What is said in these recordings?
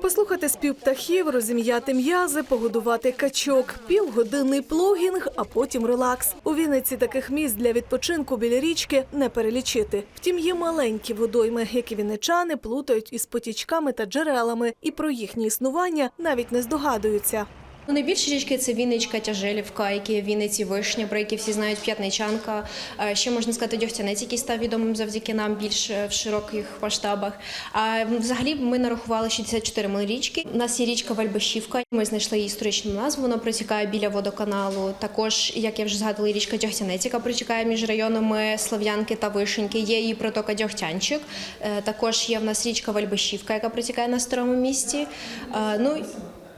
Послухати спів птахів, розім'яти м'язи, погодувати качок, півгодинний плогінг, а потім релакс. У Вінниці таких місць для відпочинку біля річки не перелічити. Втім, є маленькі водойми, які вінничани плутають із потічками та джерелами, і про їхнє існування навіть не здогадуються. Ну, найбільші річки це Вінничка, Тяжелівка, які є Вінниці, Вишня, про які всі знають П'ятничанка. Ще можна сказати Дьогтянець, який став відомим завдяки нам більш е, в широких масштабах. А взагалі ми нарахували 64 мали річки. У нас є річка Вальбашівка. Ми знайшли її історичну назву. Вона протікає біля водоканалу. Також, як я вже згадувала, річка Дьогтянець, яка протікає між районами Слов'янки та Вишеньки. Є її протока Дьогтянчик. Е, Також є в нас річка Вальбашівка, яка протікає на старому місті. Е, Ну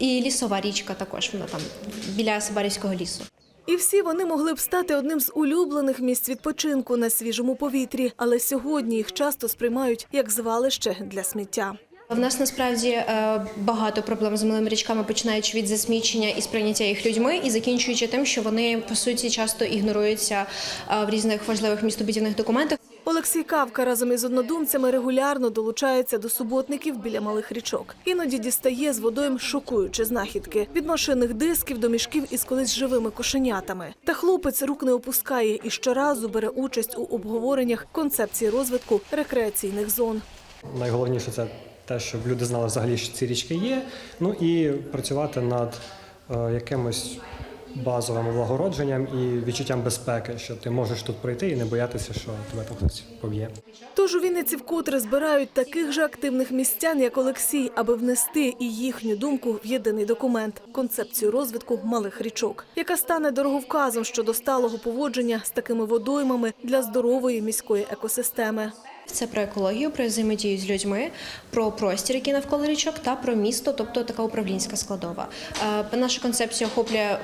і лісова річка також, вона там біля Сибарівського лісу. І всі вони могли б стати одним з улюблених місць відпочинку на свіжому повітрі, але сьогодні їх часто сприймають як звалище для сміття. В нас насправді е, багато проблем з малими річками, починаючи від засмічення і сприйняття їх людьми, і закінчуючи тим, що вони по суті часто ігноруються е, в різних важливих містобудівних документах. Олексій Кавка разом із однодумцями регулярно долучається до суботників біля малих річок. Іноді дістає з водойм шокуючі знахідки від машинних дисків до мішків із колись живими кошенятами. Та хлопець рук не опускає і щоразу бере участь у обговореннях концепції розвитку рекреаційних зон. Найголовніше це те, щоб люди знали взагалі, що ці річки є. Ну і працювати над е, якимось базовим облагородженням і відчуттям безпеки, що ти можеш тут пройти і не боятися, що тебе там хтось поб'є. Тож у Вінниці вкотре збирають таких же активних містян, як Олексій, аби внести і їхню думку в єдиний документ концепцію розвитку малих річок, яка стане дороговказом щодо сталого поводження з такими водоймами для здорової міської екосистеми. Це про екологію, про взаємодію з людьми, про простір, який навколо річок, та про місто, тобто така управлінська складова. Е, Наша концепція охоплює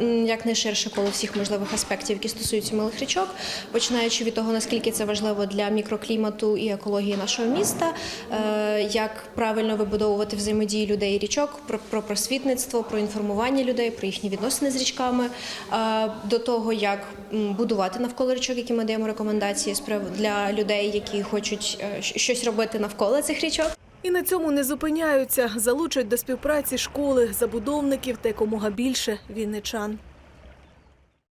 м, як найширше коло всіх можливих аспектів, які стосуються малих річок, починаючи від того, наскільки це важливо для мікроклімату і екології нашого міста, е, як правильно вибудовувати взаємодії людей і річок, про, про просвітництво, про інформування людей, про їхні відносини з річками, е, до того, як будувати навколо річок, які ми даємо рекомендації для людей, які хочуть е, щось робити навколо цих річок. І на цьому не зупиняються, залучать до співпраці школи, забудовників та якомога більше вінничан.